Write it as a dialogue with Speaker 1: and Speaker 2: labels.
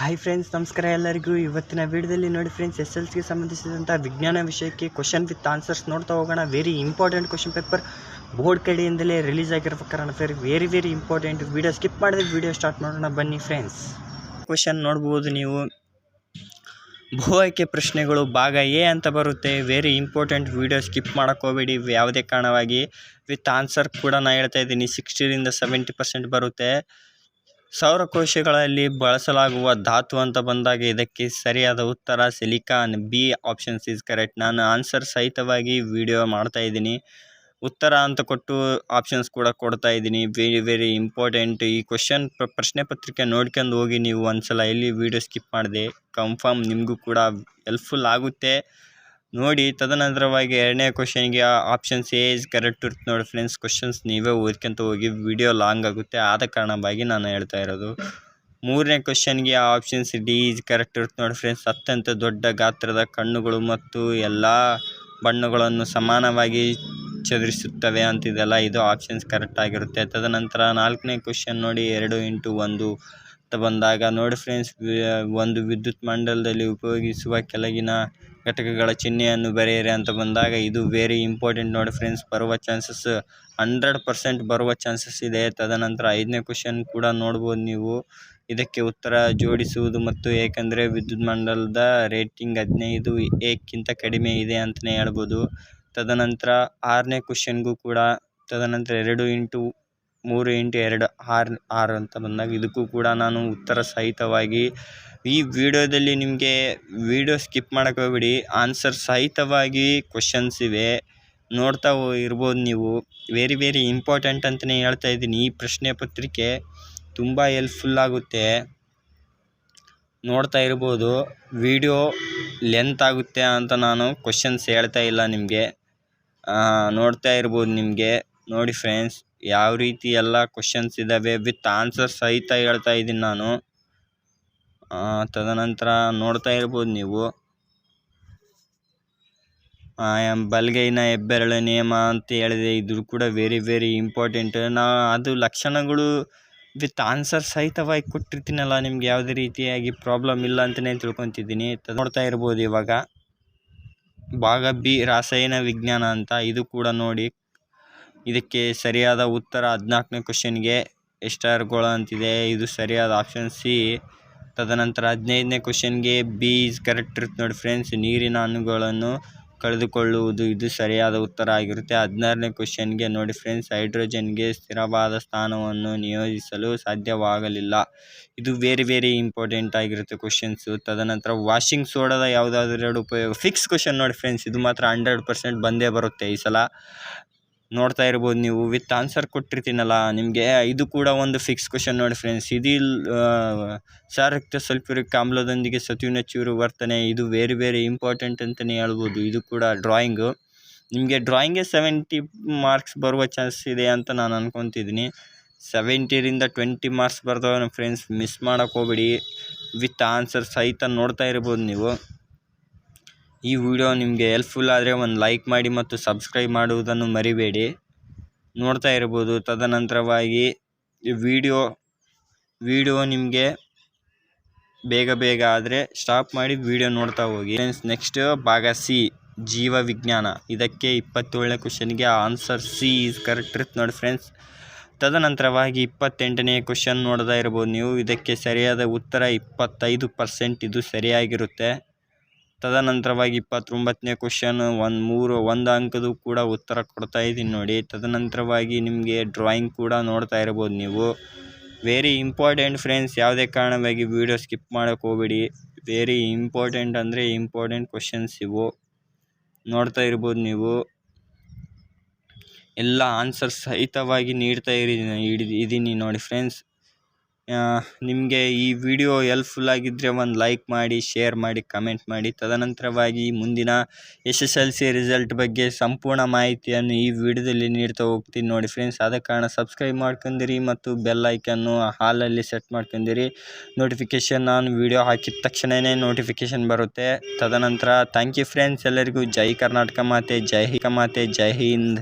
Speaker 1: Hi friends ನಮಸ್ಕಾರ ಎಲ್ಲರಿಗೂ. ಇವತ್ತಿನ ವಿಡಿಯೋದಲ್ಲಿ ನೋಡಿ ಫ್ರೆಂಡ್ಸ್ ಎಸ್ ಎಲ್ ಸಿಗೆ ಸಂಬಂಧಿಸಿದಂಥ ವಿಜ್ಞಾನ ವಿಷಯಕ್ಕೆ ಕ್ವಶನ್ ವಿತ್ ಆನ್ಸರ್ಸ್ ನೋಡ್ತಾ ಹೋಗೋಣ. Very important question paper board ಕಡೆಯಿಂದಲೇ release ಆಗಿರೋ ಕಾರಣ fair very very important video skip ಮಾಡಿದ್ರೆ ವಿಡಿಯೋ ಸ್ಟಾರ್ಟ್ ಮಾಡೋಣ. ಬನ್ನಿ ಫ್ರೆಂಡ್ಸ್ ಕ್ವಶನ್ ನೋಡ್ಬೋದು ನೀವು. ಭೂ ಆಯ್ಕೆ ಪ್ರಶ್ನೆಗಳು ಭಾಗ ಎ ಅಂತ ಬರುತ್ತೆ. ವೆರಿ ಇಂಪಾರ್ಟೆಂಟ್ ವಿಡಿಯೋ ಸ್ಕಿಪ್ ಮಾಡೋಕ್ಕೋಗಬೇಡಿ ಯಾವುದೇ ಕಾರಣವಾಗಿ ವಿತ್ ಆನ್ಸರ್ ಕೂಡ ನಾನು ಹೇಳ್ತಾ ಇದ್ದೀನಿ. ಸಿಕ್ಸ್ಟಿರಿಂದ ಸೆವೆಂಟಿ ಪರ್ಸೆಂಟ್ ಬರುತ್ತೆ. ಸೌರಕೋಶಗಳಲ್ಲಿ ಬಳಸಲಾಗುವ ಧಾತು ಅಂತ ಬಂದಾಗ ಇದಕ್ಕೆ ಸರಿಯಾದ ಉತ್ತರ silicon. B options is correct. ನಾನು ಆನ್ಸರ್ ಸಹಿತವಾಗಿ ವಿಡಿಯೋ ಮಾಡ್ತಾ ಇದ್ದೀನಿ. ಉತ್ತರ ಅಂತ ಕೊಟ್ಟು ಆಪ್ಷನ್ಸ್ ಕೂಡ ಕೊಡ್ತಾ ಇದ್ದೀನಿ. Very very important. ಈ ಕ್ವಶನ್ ಪ್ರಶ್ನೆ ಪತ್ರಿಕೆ ನೋಡ್ಕೊಂಡು ಹೋಗಿ ನೀವು ಒಂದ್ಸಲ ಇಲ್ಲಿ ವಿಡಿಯೋ ಸ್ಕಿಪ್ ಮಾಡಿದೆ. ಕನ್ಫರ್ಮ್ ನಿಮಗೂ ಕೂಡ ಹೆಲ್ಪ್ಫುಲ್ ಆಗುತ್ತೆ. ನೋಡಿ, ತದನಂತರವಾಗಿ ಎರಡನೇ ಕ್ವಶನ್ಗೆ ಆಪ್ಷನ್ಸ್ ಏಜ್ ಕರೆಕ್ಟ್ ಇರುತ್ತೆ ನೋಡಿ ಫ್ರೆಂಡ್ಸ್ ಕ್ವಶನ್ಸ್ ನೀವೇ ಓದ್ಕೊಂತ ಹೋಗಿ ವಿಡಿಯೋ ಲಾಂಗ್ ಆಗುತ್ತೆ. ಆದ ಕಾರಣವಾಗಿ ನಾನು ಹೇಳ್ತಾ ಇರೋದು. ಮೂರನೇ ಕ್ವಶನ್ಗೆ ಆಪ್ಷನ್ಸ್ ಡಿ ಇಸ್ ಕರೆಕ್ಟ್ ಇರುತ್ತೆ ನೋಡಿ ಫ್ರೆಂಡ್ಸ್ ಅತ್ಯಂತ ದೊಡ್ಡ ಗಾತ್ರದ ಕಣ್ಣುಗಳು ಮತ್ತು ಎಲ್ಲ ಬಣ್ಣಗಳನ್ನು ಸಮಾನವಾಗಿ ಚದುರಿಸುತ್ತವೆ ಅಂತಿದೆಲ್ಲ ಇದು ಆಪ್ಷನ್ಸ್ ಕರೆಕ್ಟ್ ಆಗಿರುತ್ತೆ. ತದನಂತರ ನಾಲ್ಕನೇ ಕ್ವಶನ್ ನೋಡಿ, ಎರಡು ಇಂಟು ಒಂದು. ಬಂದಾಗ, ನೋಡಿ ಫ್ರೆಂಡ್ಸ್ ಒಂದು ವಿದ್ಯುತ್ ಮಂಡಲದಲ್ಲಿ ಉಪಯೋಗಿಸುವ ಕೆಳಗಿನ ಘಟಕಗಳ ಚಿಹ್ನೆಯನ್ನು ಬರೆಯಿರಿ ಅಂತ ಬಂದಾಗ, ಇದು ವೆರಿ ಇಂಪಾರ್ಟೆಂಟ್ ನೋಡಿ ಫ್ರೆಂಡ್ಸ್ ಬರುವ ಚಾನ್ಸಸ್ ಹಂಡ್ರೆಡ್ ಪರ್ಸೆಂಟ್ ಬರುವ ಚಾನ್ಸಸ್ ಇದೆ. ತದನಂತರ ಐದನೇ ಕ್ವಶನ್ ಕೂಡ ನೋಡ್ಬೋದು ನೀವು. ಇದಕ್ಕೆ ಉತ್ತರ ಜೋಡಿಸುವುದು ಮತ್ತು ಏಕೆಂದರೆ ವಿದ್ಯುತ್ ಮಂಡಲದ ರೇಟಿಂಗ್ ಹದಿನೈದು ಏಕ್ಕಿಂತ ಕಡಿಮೆ ಇದೆ ಅಂತಲೇ ಹೇಳ್ಬೋದು. ತದನಂತರ ಆರನೇ ಕ್ವಶನ್ಗೂ ಕೂಡ, ತದನಂತರ ಎರಡು ಇಂಟು ಮೂರು ಇಂಟು ಎರಡು ಆರು ಆರು ಅಂತ ಬಂದಾಗ ಇದಕ್ಕೂ ಕೂಡ ನಾನು ಉತ್ತರ ಸಹಿತವಾಗಿ ಈ ವಿಡಿಯೋದಲ್ಲಿ ನಿಮಗೆ ವಿಡಿಯೋ ಸ್ಕಿಪ್ ಮಾಡೋಕ್ಕೆ ಹೋಗ್ಬೇಡಿ. ಆನ್ಸರ್ ಸಹಿತವಾಗಿ ಕ್ವಶನ್ಸ್ ಇವೆ. ನೋಡ್ತಾ ಇರ್ಬೋದು ನೀವು. ವೆರಿ ವೆರಿ ಇಂಪಾರ್ಟೆಂಟ್ ಅಂತಲೇ ಹೇಳ್ತಾ ಇದ್ದೀನಿ. ಈ ಪ್ರಶ್ನೆ ಪತ್ರಿಕೆ ತುಂಬ ಹೆಲ್ಪ್ಫುಲ್ ಆಗುತ್ತೆ. ನೋಡ್ತಾ ಇರ್ಬೋದು. ವಿಡಿಯೋ ಲೆಂತ್ ಆಗುತ್ತೆ ಅಂತ ನಾನು ಕ್ವಶನ್ಸ್ ಹೇಳ್ತಾ ಇಲ್ಲ ನಿಮಗೆ. ನೋಡ್ತಾ ಇರ್ಬೋದು ನಿಮಗೆ. ನೋಡಿ ಫ್ರೆಂಡ್ಸ್ ಯಾವ ರೀತಿ ಎಲ್ಲ ಕ್ವಶನ್ಸ್ ಇದ್ದಾವೆ ವಿತ್ ಆನ್ಸರ್ ಸಹಿತ ಹೇಳ್ತಾ ಇದ್ದೀನಿ ನಾನು. ತದನಂತರ ನೋಡ್ತಾ ಇರ್ಬೋದು ನೀವು. ಬಲಗೈನ ಹೆಬ್ಬೆರಳು ನಿಯಮ ಅಂತ ಹೇಳಿದೆ ಇದು ಕೂಡ ವೆರಿ ವೆರಿ ಇಂಪಾರ್ಟೆಂಟ್ ನಾ, ಅದು ಲಕ್ಷಣಗಳು ವಿತ್ ಆನ್ಸರ್ ಸಹಿತವಾಗಿ ಕೊಟ್ಟಿರ್ತೀನಲ್ಲ, ನಿಮ್ಗೆ ಯಾವುದೇ ರೀತಿಯಾಗಿ ಪ್ರಾಬ್ಲಮ್ ಇಲ್ಲ ಅಂತಲೇ ತಿಳ್ಕೊತಿದ್ದೀನಿ. ತದ್- ನೋಡ್ತಾ ಇರ್ಬೋದು ಇವಾಗ. ಭಾಗ ಬಿ ರಾಸಾಯನ ವಿಜ್ಞಾನ ಅಂತ, ಇದು ಕೂಡ ನೋಡಿ. ಇದಕ್ಕೆ ಸರಿಯಾದ ಉತ್ತರ ಹದಿನಾಲ್ಕನೇ ಕ್ವಶನ್ಗೆ ಎಸ್ಟಾರ್ಗೋಳ ಅಂತಿದೆ. ಇದು ಸರಿಯಾದ ಆಪ್ಷನ್ ಸಿ. ತದನಂತರ ಹದಿನೈದನೇ ಕ್ವಶನ್ಗೆ ಬಿ ಇಸ್ ಕರೆಕ್ಟ್ ಇರುತ್ತೆ ನೋಡಿ ಫ್ರೆಂಡ್ಸ್. ನೀರಿನ ಅಣುಗಳನ್ನು ಕಳೆದುಕೊಳ್ಳುವುದು ಇದು ಸರಿಯಾದ ಉತ್ತರ ಆಗಿರುತ್ತೆ. ಹದಿನಾರನೇ ಕ್ವಶನ್ಗೆ ನೋಡಿ ಫ್ರೆಂಡ್ಸ್, ಹೈಡ್ರೋಜನ್ಗೆ ಸ್ಥಿರವಾದ ಸ್ಥಾನವನ್ನು ನಿಯೋಜಿಸಲು ಸಾಧ್ಯವಾಗಲಿಲ್ಲ. ಇದು ವೆರಿ ವೆರಿ ಇಂಪಾರ್ಟೆಂಟ್ ಆಗಿರುತ್ತೆ ಕ್ವಶನ್ಸು. ತದನಂತರ ವಾಷಿಂಗ್ ಸೋಡಾದ ಯಾವುದಾದ್ರೂ ಎರಡು ಉಪಯೋಗ, ಫಿಕ್ಸ್ ಕ್ವಶನ್ ನೋಡಿ ಫ್ರೆಂಡ್ಸ್. ಇದು ಮಾತ್ರ ಹಂಡ್ರೆಡ್ ಪರ್ಸೆಂಟ್ ಬಂದೇ ಬರುತ್ತೆ ಈ ಸಲ. ನೋಡ್ತಾ ಇರ್ಬೋದು, ನೀವು ವಿತ್ ಆನ್ಸರ್ ಕೊಟ್ಟಿರ್ತೀನಲ್ಲ, ನಿಮಗೆ ಇದು ಕೂಡ ಒಂದು ಫಿಕ್ಸ್ ಕ್ವಶನ್ ನೋಡಿ ಫ್ರೆಂಡ್ಸ್ ಇದಿಲ್ ಸಾರಕ್ತ ಸಲ್ಫ್ಯೂರಿಕ್ ಆಮ್ಲದೊಂದಿಗೆ ಸತುವಿನ ಚೂರು ವರ್ತನೆ, ಇದು ಬೇರೆ ಬೇರೆ ಇಂಪಾರ್ಟೆಂಟ್ ಅಂತಲೇ ಹೇಳ್ಬೋದು. ಇದು ಕೂಡ ಡ್ರಾಯಿಂಗು ನಿಮಗೆ ಡ್ರಾಯಿಂಗೇ ಸೆವೆಂಟಿ ಮಾರ್ಕ್ಸ್ ಬರುವ ಚಾನ್ಸ್ ಇದೆ ಅಂತ ನಾನು ಅನ್ಕೊತಿದ್ದೀನಿ ಸೆವೆಂಟಿರಿಂದ ಟ್ವೆಂಟಿ ಮಾರ್ಕ್ಸ್ ಬರ್ತಾವೆ ಫ್ರೆಂಡ್ಸ್ ಮಿಸ್ ಮಾಡೋಕ್ಕೆ ಹೋಗ್ಬೇಡಿ. ವಿತ್ ಆನ್ಸರ್ ಸಹಿತ ನೋಡ್ತಾ ಇರ್ಬೋದು ನೀವು. ಈ ವಿಡಿಯೋ ನಿಮಗೆ ಹೆಲ್ಪ್ಫುಲ್ ಆದರೆ ಒಂದು ಲೈಕ್ ಮಾಡಿ ಮತ್ತು ಸಬ್ಸ್ಕ್ರೈಬ್ ಮಾಡುವುದನ್ನು ಮರಿಬೇಡಿ. ನೋಡ್ತಾ ಇರ್ಬೋದು. ತದನಂತರವಾಗಿ ವಿಡಿಯೋ ವಿಡಿಯೋ ನಿಮಗೆ ಬೇಗ ಬೇಗ ಆದರೆ ಸ್ಟಾಪ್ ಮಾಡಿ ವಿಡಿಯೋ ನೋಡ್ತಾ ಹೋಗಿ. ಫ್ರೆಂಡ್ಸ್ ನೆಕ್ಸ್ಟ್ ಭಾಗ ಸಿ ಜೀವ ವಿಜ್ಞಾನ. ಇದಕ್ಕೆ ಇಪ್ಪತ್ತೇಳನೇ ಕ್ವಶನ್ಗೆ ಆನ್ಸರ್ ಸಿ ಈಸ್ ಕರೆಕ್ಟ್ ಇರುತ್ತೆ ನೋಡಿ ಫ್ರೆಂಡ್ಸ್ ತದನಂತರವಾಗಿ ಇಪ್ಪತ್ತೆಂಟನೇ ಕ್ವಶನ್ ನೋಡ್ತಾ ಇರ್ಬೋದು ನೀವು. ಇದಕ್ಕೆ ಸರಿಯಾದ ಉತ್ತರ ಇಪ್ಪತ್ತೈದು ಪರ್ಸೆಂಟ್ ಇದು ಸರಿಯಾಗಿರುತ್ತೆ. ತದನಂತರವಾಗಿ ಇಪ್ಪತ್ತೊಂಬತ್ತನೇ ಕ್ವಶನ್ ಒಂದು ಮೂರು, ಒಂದು ಅಂಕದ್ದು ಕೂಡ ಉತ್ತರ ಕೊಡ್ತಾ ಇದ್ದೀನಿ ನೋಡಿ. ತದನಂತರವಾಗಿ ನಿಮಗೆ ಡ್ರಾಯಿಂಗ್ ಕೂಡ ನೋಡ್ತಾ ಇರ್ಬೋದು ನೀವು. ವೆರಿ ಇಂಪಾರ್ಟೆಂಟ್ ಫ್ರೆಂಡ್ಸ್ ಯಾವುದೇ ಕಾರಣವಾಗಿ ವಿಡಿಯೋ ಸ್ಕಿಪ್ ಮಾಡೋಕ್ಕೆ ಹೋಗ್ಬೇಡಿ. ವೆರಿ ಇಂಪಾರ್ಟೆಂಟ್ ಅಂದರೆ ಇಂಪಾರ್ಟೆಂಟ್ ಕ್ವಶನ್ಸ್ ಇವು. ನೋಡ್ತಾ ಇರ್ಬೋದು ನೀವು. ಎಲ್ಲ ಆನ್ಸರ್ ಸಹಿತವಾಗಿ ನೀಡ್ತಾ ಇರಿ ಇದ್ದೀನಿ ನೋಡಿ ಫ್ರೆಂಡ್ಸ್ ನಿಮಗೆ ಈ ವಿಡಿಯೋ ಹೆಲ್ಪ್ಫುಲ್ ಆಗಿದ್ದರೆ ಒಂದು ಲೈಕ್ ಮಾಡಿ ಶೇರ್ ಮಾಡಿ ಕಮೆಂಟ್ ಮಾಡಿ. ತದನಂತರವಾಗಿ ಮುಂದಿನ S S L C result ಬಗ್ಗೆ ಸಂಪೂರ್ಣ ಮಾಹಿತಿಯನ್ನು ಈ ವಿಡಿಯೋದಲ್ಲಿ ನೀಡ್ತಾ ಹೋಗ್ತೀನಿ ನೋಡಿ ಫ್ರೆಂಡ್ಸ್ ಆದ ಕಾರಣ ಸಬ್ಸ್ಕ್ರೈಬ್ ಮಾಡ್ಕೊಂಡಿರಿ ಮತ್ತು ಬೆಲ್ ಐಕನ್ನು ಹಾಲಲ್ಲಿ ಸೆಟ್ ಮಾಡ್ಕೊಂಡಿರಿ. ನೋಟಿಫಿಕೇಷನ್ ನಾನು ವಿಡಿಯೋ ಹಾಕಿದ ತಕ್ಷಣವೇ ನೋಟಿಫಿಕೇಷನ್ ಬರುತ್ತೆ. ತದನಂತರ ಥ್ಯಾಂಕ್ ಯು ಫ್ರೆಂಡ್ಸ್ ಎಲ್ಲರಿಗೂ ಜೈ ಕರ್ನಾಟಕ ಮಾತೆ, ಜೈ ಮಾತೆ, ಜೈ ಹಿಂದ್.